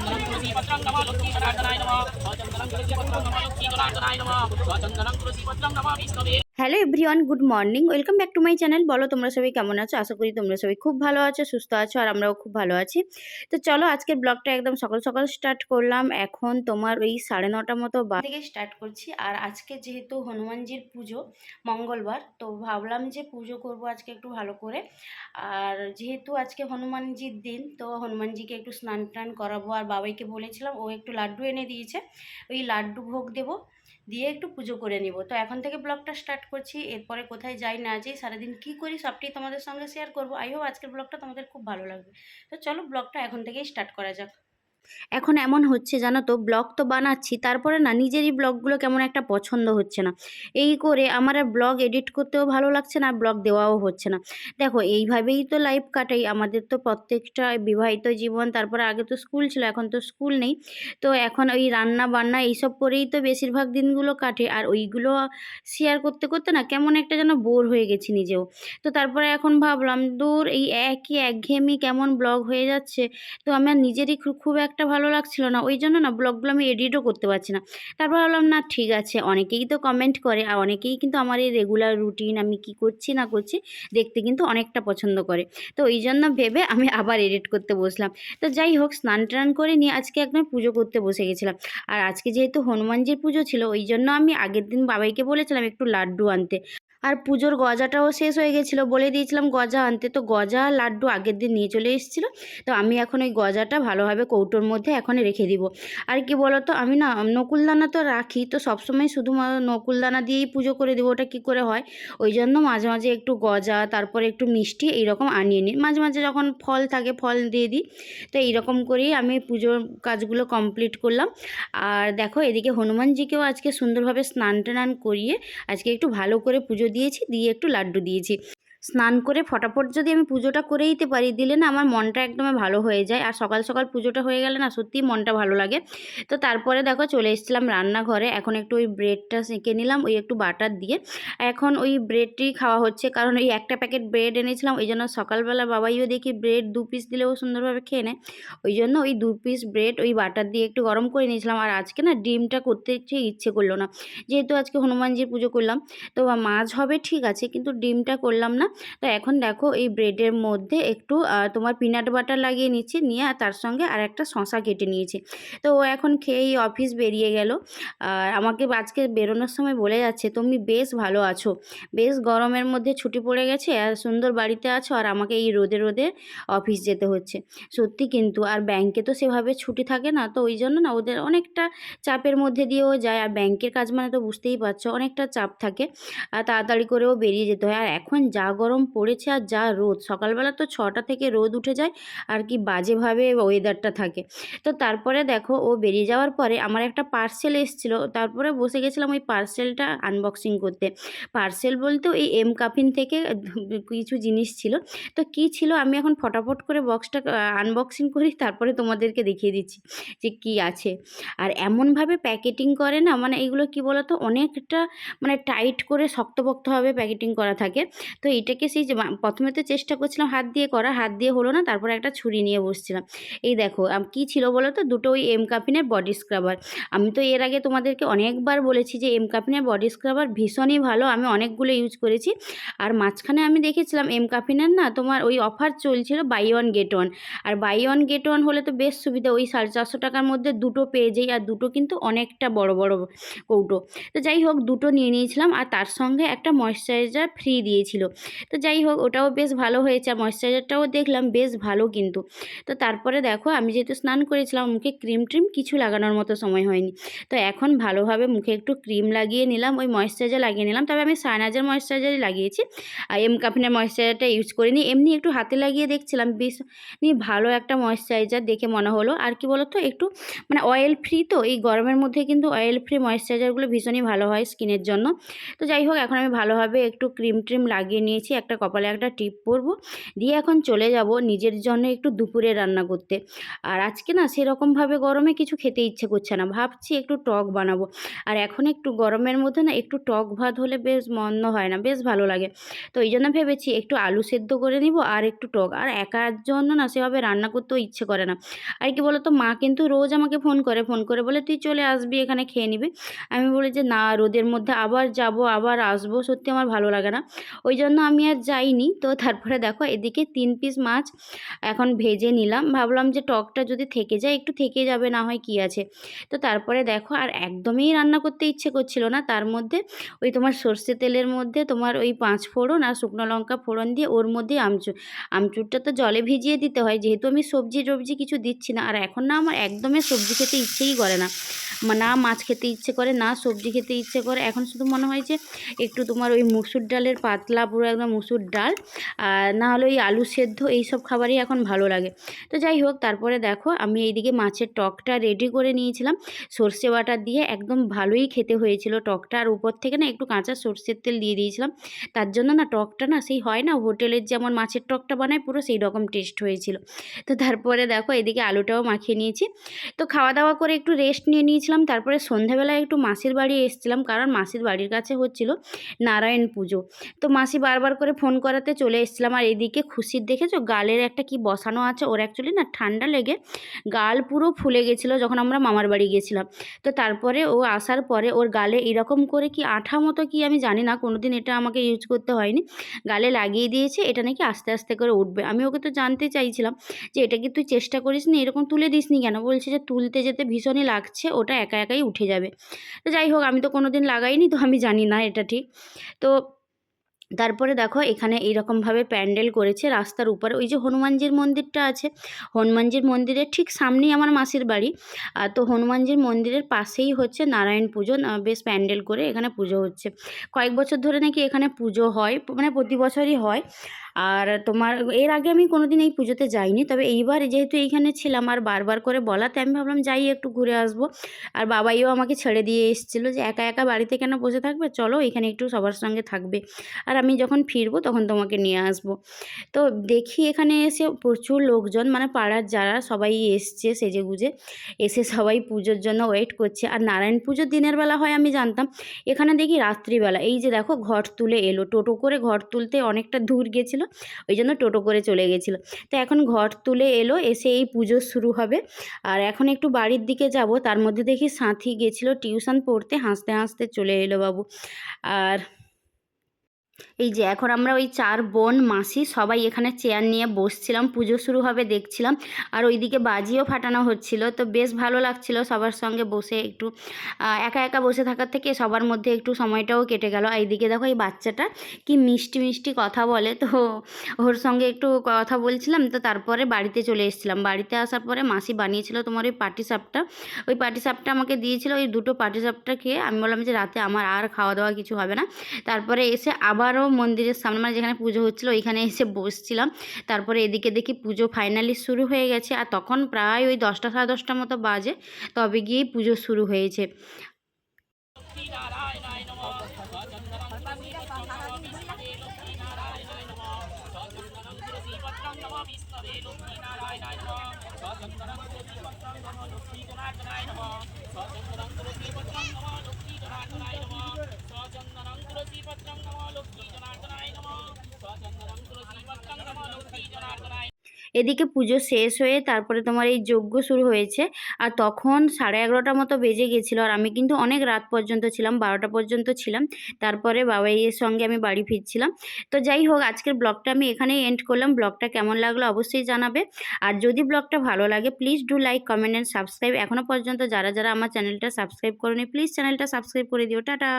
స్వచందనం తులసి పత్రం నమాలుక్కి జనార్దనాయ నమ స్వచందనం తులసి పత్రం నమాలుక్కి జనార్దనాయ నమ స్వచందనం తులసి పత్రం నమామి స్తవే hello everyone good morning welcome back to my channel বলো, তোমরা সবাই কেমন আছো? আশা করি তোমরা সবাই খুব ভালো আছো, সুস্থ আছো, আর আমরাও খুব ভালো আছি। তো চলো, আজকের ব্লগটা একদম সকাল সকাল স্টার্ট করলাম। এখন তোমার ওই সাড়ে নটা মতো বা থেকে স্টার্ট করছি। আর আজকে যেহেতু হনুমানজির পুজো, মঙ্গলবার, তো ভাবলাম যে পুজো করব আজকে একটু ভালো করে। আর যেহেতু আজকে হনুমানজির দিন, তো হনুমানজিকে একটু স্নান টান করাবো। আর বাবাইকে বলেছিলাম, ও একটু লাড্ডু এনে দিয়েছে। ওই লাড্ডু ভোগ দেবো। দিয়ে একটু পুজো করে নিব। তো এখন থেকে ব্লগটা স্টার্ট করছি। এরপরে কোথায় যাই না যাই, সারাদিন কী করি সবটাই তোমাদের সঙ্গে শেয়ার করব। আই হোপ আজকের ব্লগটা তোমাদের খুব ভালো লাগবে। তো চলো ব্লগটা এখন থেকেই স্টার্ট করা যাক। এখন এমন হচ্ছে জানো তো, ব্লগ তো বানাচ্ছি, তারপরে না নিজেরই ব্লগগুলো কেমন একটা পছন্দ হচ্ছে না। এই করে আমার আর ব্লগ এডিট করতেও ভালো লাগছে না ব্লগ দেওয়াও হচ্ছে না। দেখো, এইভাবেই তো লাইফ কাটাই, আমাদের তো প্রত্যেকটা বিবাহিত জীবন, তারপরে আগে তো স্কুল ছিল, এখন তো স্কুল নেই। তো এখন ওই রান্না বান্না এইসব করেই তো বেশিরভাগ দিনগুলো কাটে, আর ওইগুলো শেয়ার করতে করতে না কেমন একটা যেন বোর হয়ে গেছি নিজেও। তো তারপরে এখন ভাবলাম, দূর এই একই একঘেয়েমি কেমন ব্লগ হয়ে যাচ্ছে, তো আমার নিজেরই খুব একটা ভালো লাগছিল না, ওই জন্য না ব্লগগুলো আমি এডিটও করতে পারছি না। তারপর ভাবলাম, না, ঠিক আছে। অনেকেই তো কমেন্ট করে, আর অনেকেই কিন্তু আমার এই রেগুলার রুটিন আমি কি করছি, না করছি, দেখতে কিন্তু অনেকটা পছন্দ করে। তো ওই জন্য ভেবে আমি আবার এডিট করতে বসলাম। তো যাই হোক, স্নান টান করে নিয়ে আজকে একদম পুজো করতে বসে গেছিলাম। আর আজকে যেহেতু হনুমানজির পুজো ছিল, ওই জন্য আমি আগের দিন বাবাইকে বলেছিলাম একটু লাড্ডু আনতে। আর পুজোর গজাটাও শেষ হয়ে গেছিল। বলে দিয়েছিলাম, গজা আনতে। তো গজা লাড্ডু আগের দিন নিয়ে চলে এসেছিল। তো আমি এখন ওই গজাটা ভালোভাবে কৌটোর মধ্যে এখন রেখে দিব। আর কি বলতো, আমি না, নকুলদানা তো রাখি, তো সবসময় শুধু নকুলদানা দিয়েই পুজো করে দেবো, ওটা কী করে হয়? ওই জন্য মাঝে মাঝে একটু গজা, তারপরে একটু মিষ্টি, এইরকম আনিয়ে নিই। মাঝে মাঝে যখন ফল থাকে, ফল দিয়ে দিই। তো এইরকম করেই আমি পুজোর কাজগুলো কমপ্লিট করলাম। আর দেখো, এদিকে হনুমানজিকেও আজকে সুন্দরভাবে স্নান টান করিয়ে, আজকে একটু ভালো করে পুজো দিয়েছি দিয়ে একটু লাড্ডু দিয়েছি। স্নান করে ফটাফট যদি আমি পুজোটা করে দিতে পারি, দিলে না আমার মনটা একদমই ভালো হয়ে যায়। আর সকাল সকাল পুজোটা হয়ে গেলে না সত্যিই মনটা ভালো লাগে। তো তারপরে দেখো চলে এসেছিলাম রান্নাঘরে। এখন একটু ওই ব্রেডটা সেঁকে নিলাম, ওই একটু বাটার দিয়ে। এখন ওই ব্রেডটি খাওয়া হচ্ছে, কারণ ওই একটা প্যাকেট ব্রেড এনেছিলাম, ওই জন্য সকালবেলা বাবাইও দেখি ব্রেড দু পিস দিলেও সুন্দরভাবে খেয়ে নেয়। ওই জন্য ওই দু পিস ব্রেড ওই বাটার দিয়ে একটু গরম করে নিয়েছিলাম। আর আজকে না ডিমটা করতে ইচ্ছে করল না। যেহেতু আজকে হনুমানজির পুজো করলাম, তো মাছ হবে ঠিক আছে, কিন্তু ডিমটা করলাম না। তো এখন দেখো এই ব্রেডের মধ্যে একটু তোমার পিনাট বাটার লাগিয়ে নিচ্ছি, নিয়ে আর তার সঙ্গে আর একটা শশা কেটে নিয়েছি। তো ও এখন খেয়েই অফিস বেরিয়ে গেল। আমাকে আজকে বেরোনোর সময় বলে যাচ্ছে, তুমি বেশ ভালো আছো। বেশ গরমের মধ্যে ছুটি পড়ে গেছে, আর সুন্দর বাড়িতে আছো, আর আমাকে এই রোদে রোদে অফিস যেতে হচ্ছে। সত্যি কিন্তু, আর ব্যাংকে তো সেভাবে ছুটি থাকে না, তো ওই জন্য না ওদের অনেকটা চাপের মধ্যে দিয়েও যায়। আর ব্যাংকের কাজ মানে তো বুঝতেই পারছ, অনেকটা চাপ থাকে। আর তাড়াতাড়ি করেও বেরিয়ে যেতে হয়। আর এখন যা গরম পড়েছে আর যা রোদ। সকালবেলা তো ছটা থেকে রোদ উঠে যায়, আর কি বাজেভাবে ওয়েদারটা থাকে। তো তারপরে দেখো, ও বেরিয়ে যাওয়ার পরে আমার একটা পার্সেল এসেছিল। তারপরে বসে গেছিলাম ওই পার্সেলটা আনবক্সিং করতে। পার্সেল বলতে ওই এম কাফিন থেকে কিছু জিনিস ছিল। তো কি ছিল আমি এখন ফটাফট করে বক্সটা আনবক্সিং করি, তারপরে তোমাদেরকে দেখিয়ে দিচ্ছি যে কি আছে। আর এমনভাবে প্যাকেটিং করে না মানে এগুলো কি বলতো, অনেকটা মানে টাইট করে শক্তপোক্তভাবে প্যাকেটিং করা থাকে। তো এটাকে সেই প্রথমে তো চেষ্টা করছিলাম হাত দিয়ে করা, হাত দিয়ে হলো না, তারপরে একটা ছুরি নিয়ে বসছিলাম। এই দেখো কি ছিল বলো তো? দুটো ওই এম কাফিনের বডি স্ক্রাবার আমি তো এর আগে তোমাদেরকে অনেকবার বলেছি যে এম কাফিনের বডি স্ক্রাবার ভীষণই ভালো, আমি অনেকগুলো ইউজ করেছি। আর মাঝখানে আমি দেখেছিলাম এম কাফিনের না, তোমার ওই অফার চলছিল বাই ওয়ান গেট ওয়ান আর বাই ওয়ান গেট ওয়ান হলে তো বেশ সুবিধা, ওই সাড়ে চারশো টাকার মধ্যে দুটো পেয়ে যাই, আর দুটো কিন্তু অনেকটা বড় বড় কৌটো। তো যাই হোক, দুটো নিয়ে নিয়েছিলাম, আর তার সঙ্গে একটা ময়শ্চারাইজার ফ্রি দিয়েছিল। তো যাই হোক, ওটাও বেশ ভালো হয়েছে। ময়শ্চারাইজারটাও দেখলাম বেশ ভালো কিন্তু। তো তারপরে দেখো, আমি যেহেতু স্নান করেছিলাম, মুখে ক্রিম ট্রিম কিছু লাগানোর মতো সময় হয়নি। তো এখন ভালোভাবে মুখে একটু ক্রিম লাগিয়ে নিলাম, ওই ময়শ্চারাইজার লাগিয়ে নিলাম। তবে আমি সাইনাজের ময়শ্চারাইজারই লাগিয়েছি। আর এম কাফিনের ময়শ্চারাইজারটা ইউজ করিনি। এমনি একটু হাতে লাগিয়ে দেখছিলাম, বেশ নি ভালো একটা ময়শ্চারাইজার দেখে মনে হলো। আর কি বলতো, একটু মানে অয়েল ফ্রি তো, এই গরমের মধ্যে কিন্তু অয়েল ফ্রি ময়শ্চারাইজারগুলো ভীষণই ভালো হয় স্কিনের জন্য। তো যাই হোক, এখন আমি ভালোভাবে একটু ক্রিম ট্রিম লাগিয়ে নিয়েছি। নিয়েছি একটা কপালে একটা টিপ পরবো। দিয়ে এখন চলে যাব নিজের জন্য একটু দুপুরে রান্না করতে। আর আজকে না সেরকমভাবে গরমে কিছু খেতে ইচ্ছে করছে না। ভাবছি একটু টক বানাবো। আর এখন একটু গরমের মধ্যে না একটু টক ভাত হলে বেশ মন্দ হয় না, বেশ ভালো লাগে। তো এই জন্য ভেবেছি একটু আলু সেদ্ধ করে নিব আর একটু টক। আর একার জন্য না সেভাবে রান্না করতেও ইচ্ছে করে না। আর কি বলতো, মা কিন্তু রোজ আমাকে ফোন করে ফোন করে বলে, তুই চলে আসবি, এখানে খেয়ে নিবি। আমি বলি যে, না, রোদের মধ্যে আবার যাব, আবার আসব। সত্যি আমার ভালো লাগে না। ওই জন্য আমি আর যাইনি। তো তারপরে দেখো এদিকে তিন পিস মাছ এখন ভেজে নিলাম। ভাবলাম যে টকটা যদি থেকে যায়, একটু থেকে যাবে, না হয় কি আছে। তো তারপরে দেখো আর একদমই রান্না করতে ইচ্ছে করছিল না। তার মধ্যে ওই তোমার সর্ষে তেলের মধ্যে তোমার ওই পাঁচ ফোড়ন আর শুকনো লঙ্কা ফোড়ন দিয়ে ওর মধ্যে আমচুর আমচুরটা তো জলে ভিজিয়ে দিতে হয়। যেহেতু আমি সবজি টবজি কিছু দিচ্ছি না। আর এখন না আমার একদমই সবজি খেতে ইচ্ছেই করে না। না মাছ খেতে ইচ্ছে করে, না সবজি খেতে ইচ্ছে করে। এখন শুধু মনে হয় যে একটু তোমার ওই মুসুর ডালের পাতলা পুরো একদম মুসুর ডাল আর না হলে ওই আলু সেদ্ধ এই সব খাবারই এখন ভালো লাগে। তো যাই হোক, তারপরে দেখো আমি এইদিকে মাছের টকটা রেডি করে নিয়েছিলাম। সর্ষে বাটা দিয়ে একদম ভালোই খেতে হয়েছিল টকটা। আর উপর থেকে না একটু কাঁচা সর্ষের তেল দিয়ে দিয়েছিলাম। তার জন্য না টকটা না সেই হয় না, হোটেলের যেমন মাছের টকটা বানায় পুরো সেই রকম টেস্ট হয়েছিল। তো তারপরে দেখো এদিকে আলুটাও মাখিয়ে নিয়েছি। তো খাওয়া দাওয়া করে একটু রেস্ট নিয়ে নিয়েছিলাম। তারপরে সন্ধ্যাবেলায় একটু মাসির বাড়ি এসেছিলাম, কারণ মাসির বাড়ির কাছে হচ্ছিল নারায়ণ পুজো। তো মাসি বারবার করে ফোন করাতে চলে এসেছিলাম। আর এদিকে খুশির দেখেছ? গালের একটা কি বসানো আছে ওর অ্যাকচুয়ালি না ঠান্ডা লেগে গাল পুরো ফুলে গেছিল যখন আমরা মামার বাড়ি গেছিলাম তো তারপরে ও আসার পরে ওর গালে এরকম করে কি আঠা মতো কি আমি জানি না কোনো দিন এটা আমাকে ইউজ করতে হয়নি। গালে লাগিয়ে দিয়েছে, এটা নাকি আস্তে আস্তে করে উঠবে। আমি ওকে তো জানতে চাইছিলাম যে এটা কি তুই চেষ্টা করিস নি? এরকম তুলে দিস নি কেন? বলছে যে তুলতে যেতে ভীষণই লাগছে, ওটা একা একাই উঠে যাবে। তো যাই হোক, আমি তো কোনো দিন লাগাইনি, তো আমি জানি না এটা ঠিক। তো তারপরে দেখো এখানে এইরকমভাবে প্যান্ডেল করেছে রাস্তার উপরে। ওই যে হনুমানজির মন্দিরটা আছে। হনুমানজির মন্দিরের ঠিক সামনেই আমার মাসির বাড়ি। তো হনুমানজির মন্দিরের পাশেই হচ্ছে নারায়ণ পুজো। বেশ প্যান্ডেল করে এখানে পুজো হচ্ছে। কয়েক বছর ধরে নাকি এখানে পুজো হয় মানে প্রতি বছরই হয়। আর তোমার, এর আগে আমি কোনো দিন এই পুজোতে যাইনি, তবে এইবার যেহেতু এইখানে ছিলাম আর বারবার করে বলাতে, আমি ভাবলাম যাই একটু ঘুরে আসব। আর বাবাইও আমাকে ছেড়ে দিয়ে এসেছিল যে, একা একা বাড়িতে কেন বসে থাকবে? চলো এখানে একটু সবার সঙ্গে থাকবে। আর আমি যখন ফিরবো তখন তোমাকে নিয়ে আসব। তো দেখি এখানে এসে প্রচুর লোকজন মানে পাড়ার যারা সবাই এসছে সেজে গুজে এসে সবাই পুজোর জন্য ওয়েট করছে। আর নারায়ণ পুজোর দিনের বেলা হয় আমি জানতাম, এখানে দেখি রাত্রিবেলা, এই যে দেখো ঘর তুলে এলো, টোটো করে ঘর তুলতে অনেকটা দূর গেছিল ওই জন্য টোটো করে চলে গেছিল তো এখন ঘর তুলে এলো, এসে এই পুজো শুরু হবে। আর এখন একটু বাড়ির দিকে যাব, তার মধ্যে দেখি সাঁথি গেছিল টিউশন পড়তে, হাসতে হাসতে চলে এলো বাবু। আর এই যে এখন আমরা ওই চার বোন মাসি সবাই এখানে চেয়ার নিয়ে বসছিলাম, পুজো শুরু হবে দেখছিলাম। আর ওইদিকে বাজিও ফাটানো হচ্ছিল, তো বেশ ভালো লাগছিল সবার সঙ্গে বসে একটু। একা একা বসে থাকার থেকে সবার মধ্যে একটু সময়টাও কেটে গেল। এইদিকে দেখো এই বাচ্চাটা কি মিষ্টি মিষ্টি কথা বলে, তো ওর সঙ্গে একটু কথা বলছিলাম, তো তারপরে বাড়িতে চলে এসেছিলাম। বাড়িতে আসার পরে মাসি বানিয়েছিল তোমার ওই পাটি সাপটা। ওই পাটি সাপটা আমাকে দিয়েছিল, ওই দুটো পাটি সাপটা খেয়ে আমি বললাম যে রাতে আমার আর খাওয়া দাওয়া কিছু হবে না। তারপরে এসে আবারও মন্দিরের সামনে মানে যেখানে পুজো হচ্ছিল, ওইখানে এসে বসছিলাম। তারপরে এদিকে দেখি পুজো ফাইনালি শুরু হয়ে গেছে, আর তখন প্রায় ওই দশটা সাড়ে দশটা মতো বাজে, তবে গিয়েই পুজো শুরু হয়েছে। এদিকে পুজো শেষ হয়ে তারপরে তোমার এই যজ্ঞ শুরু হয়েছে। আর তখন সাড়ে এগারোটা মতো বেজে গেছিল আর আমি কিন্তু অনেক রাত পর্যন্ত ছিলাম, বারোটা পর্যন্ত ছিলাম। তারপরে বাবাইয়ের সঙ্গে আমি বাড়ি ফিরছিলাম। তো যাই হোক, আজকের ব্লগটা আমি এখানেই এন্ড করলাম। ব্লগটা কেমন লাগল অবশ্যই জানাবে। আর যদি ব্লগটা ভালো লাগে please do like comment and subscribe এখনও পর্যন্ত যারা যারা আমার চ্যানেলটা সাবস্ক্রাইব করনি প্লিজ চ্যানেলটা সাবস্ক্রাইব করে দিও। টাটা!